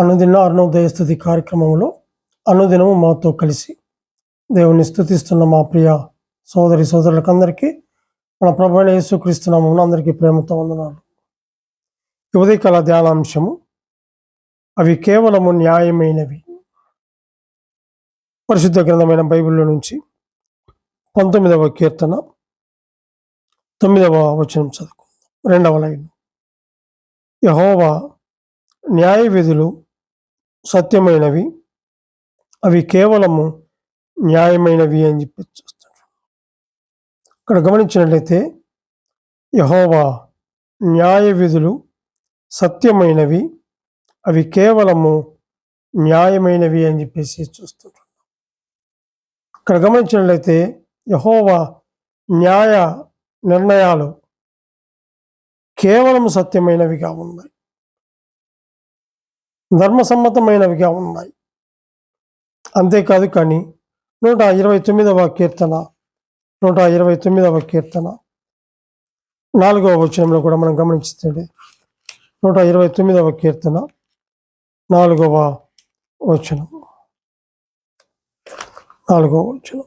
అనుదిన అరుణోదయ స్థుతి కార్యక్రమంలో అనుదినము మాతో కలిసి దేవుని స్థుతిస్తున్న మా ప్రియ సోదరి సోదరులకందరికీ మన ప్రభుణ యేసుక్రీస్తున్నామని అందరికీ ప్రేమతో వందనాలు. ఉదయకాల ధ్యానాంశము అవి కేవలము న్యాయమైనవి. పరిశుద్ధ గ్రంథమైన బైబిల్లో నుంచి పంతొమ్మిదవ కీర్తన తొమ్మిదవ వచనం చదువుకుందాం. రెండవ లైన్. యహోవా న్యాయ విధులు సత్యమైనవి అవి కేవలము న్యాయమైనవి అని చెప్పి చూస్తాడు. ఇక్కడ గమనించినట్లయితే యహోవా న్యాయ విధులు సత్యమైనవి అవి కేవలము న్యాయమైనవి అని చెప్పేసి చూస్తుంటాం ఇక్కడ గమనించినట్లయితే యహోవా న్యాయ నిర్ణయాలు కేవలం సత్యమైనవిగా ఉన్నాయి. ధర్మసమ్మతమైనవిగా ఉన్నాయి. అంతేకాదు కానీ నూట ఇరవై తొమ్మిదవ కీర్తన నూట ఇరవై తొమ్మిదవ కీర్తన నాలుగవ వచనంలో కూడా మనం గమనించండి నూట ఇరవై తొమ్మిదవ కీర్తన నాలుగవ వచనం. నాలుగవ వచనం.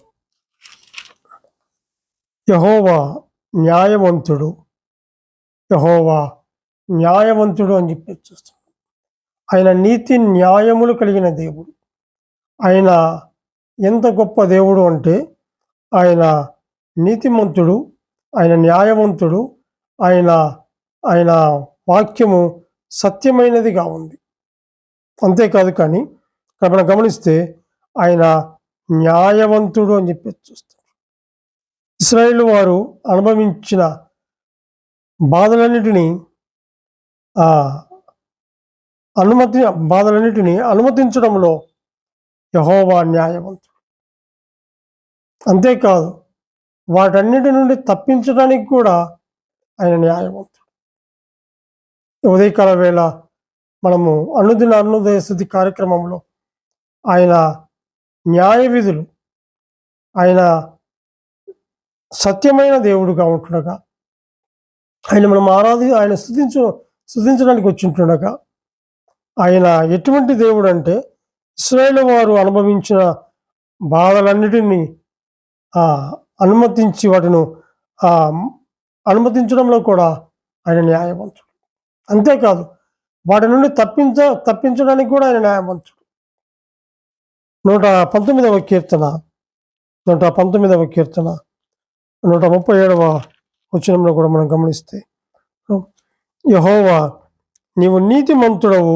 యహోవా న్యాయవంతుడు యహోవా న్యాయవంతుడు అని చెప్పి చూస్తాం ఆయన నీతి న్యాయములు కలిగిన దేవుడు. ఆయన ఎంత గొప్ప దేవుడు అంటే ఆయన నీతిమంతుడు ఆయన న్యాయవంతుడు ఆయన ఆయన వాక్యము సత్యమైనదిగా ఉంది. అంతేకాదు కానీ ఇక్కడ మనం గమనిస్తే ఆయన న్యాయవంతుడు అని చెప్పి చూస్తారు ఇస్రాయేల్ వారు అనుభవించిన బాధలన్నిటినీ ఆ అనుమతి బాధలన్నిటినీ అనుమతించడంలో యహోవా న్యాయవంతుడు. అంతేకాదు వాటన్నిటి నుండి తప్పించడానికి కూడా ఆయన న్యాయవంతుడు. ఉదయకాల వేళ మనము అనుదిన అరుణోదయ స్థితి కార్యక్రమంలో ఆయన న్యాయ విధులు ఆయన సత్యమైన దేవుడుగా ఉంటుండగా ఆయన మనం ఆరాధి ఆయన స్థుతించు స్థుతించడానికి వచ్చింటుండగా ఆయన ఎటువంటి దేవుడు అంటే ఇస్రాయేల్ వారు అనుభవించిన బాధలన్నిటినీ అనుమతించి వాటిని అనుమతించడంలో కూడా ఆయన న్యాయవంతుడు. అంతేకాదు వాటి నుండి తప్పించ తప్పించడానికి కూడా ఆయన న్యాయవంతుడు. నూట పంతొమ్మిదవ కీర్తన నూట పంతొమ్మిదవ కీర్తన నూట ముప్పై ఏడవ వచనంలో కూడా మనం గమనిస్తే యహోవా నీవు నీతిమంతుడవు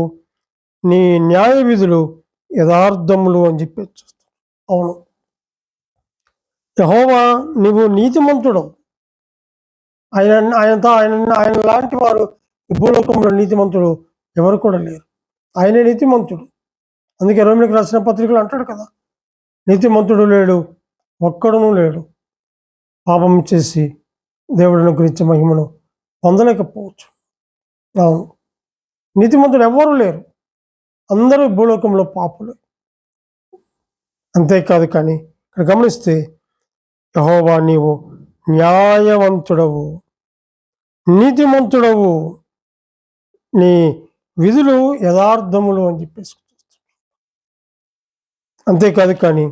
నీ న్యాయ విధులు యథార్థములు అని చెప్పి చూస్తాం. అవును. యహోవా నీవు నీతిమంతుడు. ఆయన ఆయనతో ఆయన ఆయన లాంటి వారు ఈ భూలోకంలో నీతిమంతుడు ఎవరు కూడా లేరు. ఆయనే నీతిమంతుడు. అందుకే రోమిలకు రాసిన పత్రికలు అంటాడు కదా నీతిమంతుడు లేడు ఒక్కడును లేడు. పాపం చేసి దేవుడిని గురించి మహిమను పొందలేకపోవచ్చు. అవును. నీతిమంతుడు ఎవ్వరూ లేరు. అందరూ భూలోకంలో పాపులు. అంతేకాదు కానీ ఇక్కడ గమనిస్తే యహోవా నీవు న్యాయవంతుడవు నీతిమంతుడవు. నీ విధులు యథార్థములు అని చెప్పేసి అంతేకాదు కానీ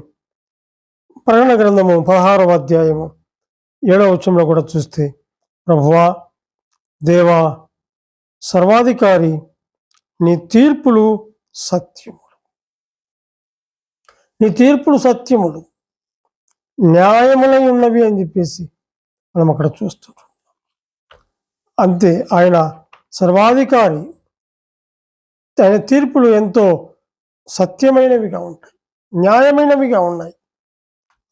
ప్రకటన గ్రంథము పదహారవ అధ్యాయము ఏడవ వచ్చంలో కూడా చూస్తే ప్రభువా దేవా సర్వాధికారి నీ తీర్పులు సత్యములు. నీ తీర్పులు సత్యములు. న్యాయములై ఉన్నవి అని చెప్పేసి మనం అక్కడ చూస్తున్నాం అంతే ఆయన సర్వాధికారి. ఆయన తీర్పులు ఎంతో సత్యమైనవిగా ఉంటాయి. న్యాయమైనవిగా ఉన్నాయి.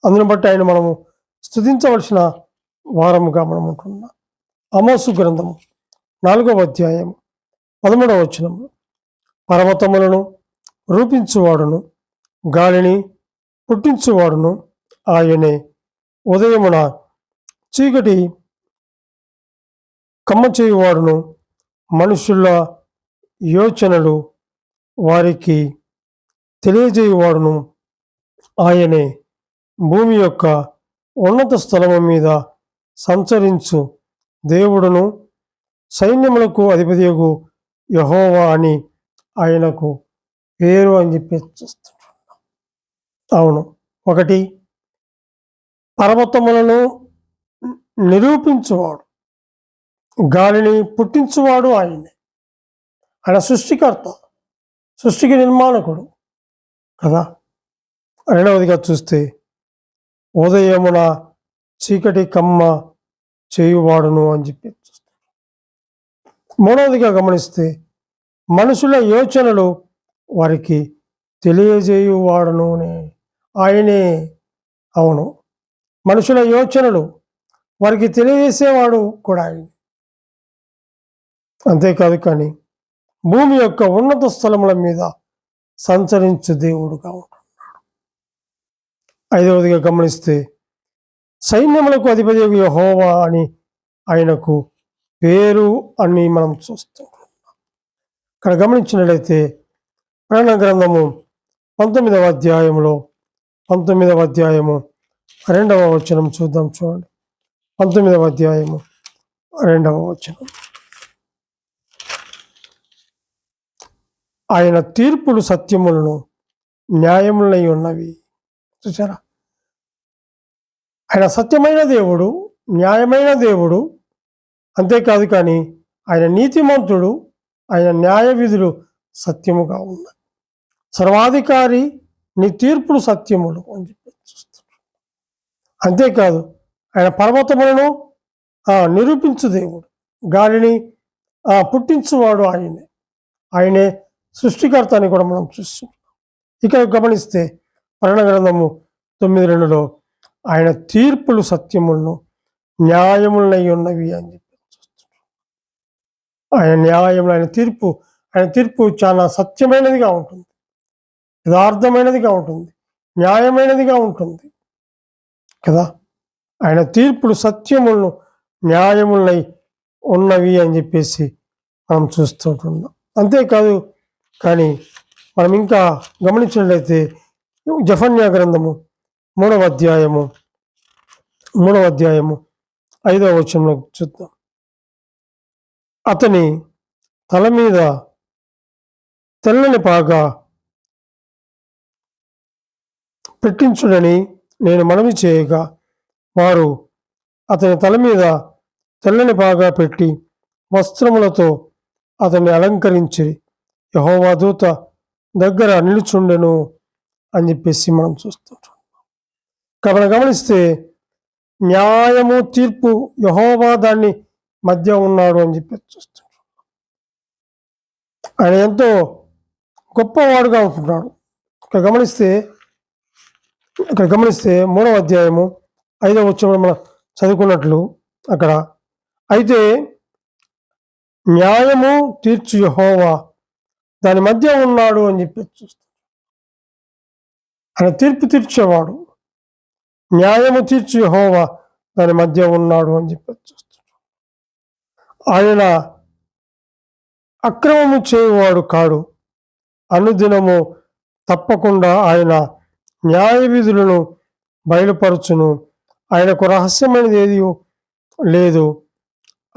అందును బట్టి ఆయన మనము స్థుతించవలసిన వారముగా మనం ఉంటున్నాం అమోసు గ్రంథము నాలుగవ అధ్యాయం పదమూడవ వచనము. పర్వతములను రూపించువాడును గాలిని పుట్టించువాడును. ఆయనే ఉదయమున చీకటి కమ్మ చేయువాడును మనుషుల యోచనలు వారికి తెలియజేయువాడును. ఆయనే భూమి యొక్క ఉన్నత స్థలము మీద సంచరించు దేవుడును. సైన్యములకు అధిపతియగు యహోవా అని ఆయనకు పేరు అని చెప్పి చూస్తున్నాం అవును. ఒకటి పర్వతములను నిరూపించువాడు. గాలిని పుట్టించువాడు ఆయనే. ఆయన సృష్టికర్త సృష్టికి నిర్మాణకుడు కదా? రెండవదిగా చూస్తే ఉదయమున చీకటి కమ్మ చేయువాడును అని చెప్పి చూస్తాడు మూడవదిగా గమనిస్తే మనుషుల యోచనలు వారికి తెలియజేయువాడును ఆయనే అవును. మనుషుల యోచనలు వారికి తెలియజేసేవాడు కూడా ఆయన. అంతేకాదు కానీ భూమి యొక్క ఉన్నత స్థలముల మీద సంచరించు దేవుడుగా ఉంటున్నాడు. ఐదవదిగా గమనిస్తే సైన్యములకు అధిపతి యహోవా అని ఆయనకు పేరు అని మనం చూస్తాం. ఇక్కడ గమనించినట్లయితే ప్రయాణ గ్రంథము పంతొమ్మిదవ అధ్యాయంలో పంతొమ్మిదవ అధ్యాయము రెండవ వచనం చూద్దాం చూడండి. పంతొమ్మిదవ అధ్యాయము రెండవ వచనం. ఆయన తీర్పులు సత్యములను న్యాయములై ఉన్నవి. చూసారా ఆయన సత్యమైన దేవుడు న్యాయమైన దేవుడు అంతేకాదు కానీ ఆయన నీతిమంతుడు ఆయన న్యాయ విధులు సత్యముగా ఉన్నాయి. సర్వాధికారి నీ తీర్పులు సత్యములు అని చెప్పి చూస్తున్నాడు అంతేకాదు ఆయన పర్వతములను ఆ, నిరూపించు దేవుడు. గాలిని పుట్టించువాడు ఆయనే. ఆయనే సృష్టికర్త అని కూడా మనం చూస్తున్నాం. ఇక గమనిస్తే ప్రణ గ్రంథము తొమ్మిది రెండులో ఆయన తీర్పులు సత్యములను న్యాయములనై ఉన్నవి అని చెప్పి ఆయన న్యాయములు ఆయన తీర్పు ఆయన తీర్పు చాలా సత్యమైనదిగా ఉంటుంది. యథార్థమైనదిగా ఉంటుంది. న్యాయమైనదిగా ఉంటుంది. కదా? ఆయన తీర్పులు సత్యములను న్యాయములై ఉన్నవి అని చెప్పేసి మనం చూస్తుంటున్నాం అంతేకాదు కానీ మనం ఇంకా గమనించినట్లయితే జఫన్యా గ్రంథము మూడవ అధ్యాయము మూడవ అధ్యాయము ఐదవ వచనంలో చూద్దాం. అతని తల మీద తెల్లని పాగా పెట్టించుడని నేను మనవి చేయగా వారు అతని తల మీద తెల్లని పాగా పెట్టి వస్త్రములతో అతన్ని అలంకరించి యహోవా దూత దగ్గర నిలుచుండెను అని చెప్పేసి మనం చూస్తుంటాం. కాబట్టి గమనిస్తే న్యాయము తీర్పు యహోవా దాన్ని మధ్య ఉన్నాడు అని చెప్పి చూస్తున్నాడు ఆయన ఎంతో గొప్పవాడుగా ఉంటున్నాడు. ఇక్కడ గమనిస్తే ఇక్కడ గమనిస్తే మూడవ అధ్యాయము ఐదవ వచ్చిన మనం చదువుకున్నట్లు అక్కడ అయితే న్యాయము తీర్చు యహోవా దాని మధ్య ఉన్నాడు అని చెప్పి చూస్తాడు ఆయన తీర్పు తీర్చేవాడు. న్యాయము తీర్చు యహోవా దాని మధ్య ఉన్నాడు అని చెప్పి చూస్తాడు ఆయన అక్రమము చేయువాడు కాడు. అనుదినము తప్పకుండా ఆయన న్యాయ విధులను బయలుపరచును. ఆయనకు రహస్యమైనది ఏది లేదు.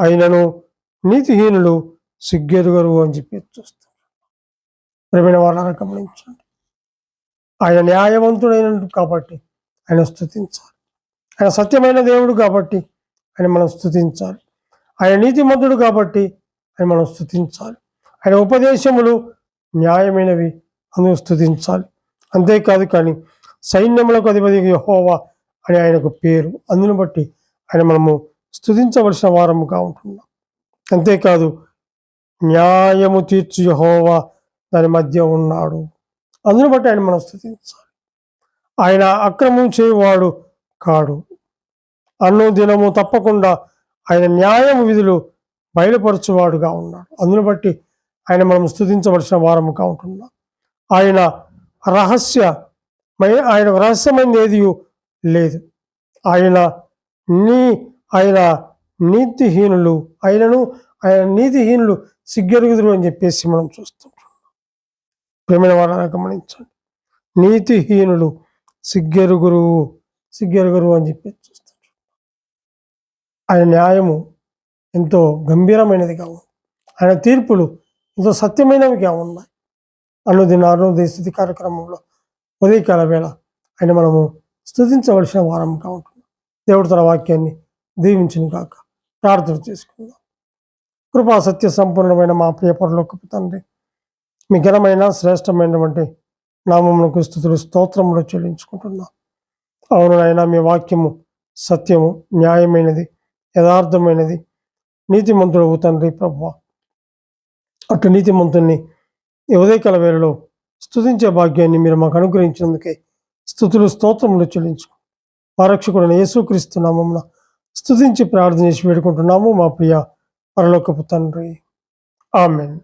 ఆయనను నీతిహీనులు సిగ్గెరుగరు అని చెప్పి చూస్తారు ప్రేమైన వాళ్ళని గమనించండి. ఆయన న్యాయవంతుడైన కాబట్టి ఆయన స్థుతించాలి. ఆయన సత్యమైన దేవుడు కాబట్టి ఆయన మనం స్థుతించాలి. ఆయన నీతిమంతుడు కాబట్టి ఆయన మనం స్థుతించాలి ఆయన ఉపదేశములు న్యాయమైనవి అందుకు స్థుతించాలి అంతేకాదు కానీ సైన్యములకు అధిపతి యహోవా అని ఆయనకు పేరు. అందును బట్టి ఆయన మనము స్థుతించవలసిన వారముగా ఉంటున్నాం. అంతేకాదు న్యాయము తీర్చు యహోవా దాని మధ్య ఉన్నాడు. అందును బట్టి ఆయన మనం స్థుతించాలి ఆయన అక్రమం చేయవాడు కాడు. అన్నం దినము తప్పకుండా ఆయన న్యాయము విధులు బయలుపరచువాడుగా ఉన్నాడు. అందును బట్టి ఆయన మనం స్థుతించవలసిన వారముగా ఉంటున్నాం. ఆయన రహస్య ఆయన రహస్యమైనది ఏది లేదు. ఆయన నీ ఆయన నీతిహీనులు ఆయనను ఆయన నీతిహీనులు సిగ్గెరుగుదురు అని చెప్పేసి మనం చూస్తుంటున్నాం. ప్రేమైన వాళ్ళని గమనించండి. నీతిహీనులు సిగ్గెరుగురు సిగ్గెరుగురు అని చెప్పి చూస్తుంటాం. ఆయన న్యాయము ఎంతో గంభీరమైనదిగా ఉంది ఆయన తీర్పులు ఎంతో సత్యమైనవిగా ఉన్నాయి అనుదిన అరుణోదయ స్థుతి కార్యక్రమంలో ఉదయకాల వేళ ఆయన మనము స్థుతించవలసిన వారంగా ఉంటుంది దేవుడు తన వాక్యాన్ని దీవించిన కాక ప్రార్థన చేసుకుందాం. కృపా సత్య సంపూర్ణమైన మా ప్రియ పరలోకపు తండ్రి మీ ఘనమైన శ్రేష్టమైనటువంటి నామమునకు స్థుతులు స్తోత్రములు చెల్లించుకుంటున్నాం. అవును అయినా మీ వాక్యము సత్యము న్యాయమైనది. యథార్థమైనది. నీతిమంతుడు తండ్రి ప్రభు అటు నీతిమంతుణ్ణి ఈ ఉదయకాల వేళలో స్థుతించే భాగ్యాన్ని మీరు మాకు అనుగ్రహించినందుకే స్థుతులు స్తోత్రములు చెల్లించు మా యేసుక్రీస్తు నామమున స్థుతించి ప్రార్థన చేసి వేడుకుంటున్నాము మా ప్రియ పరలోకపు తండ్రి. ఆమెన్.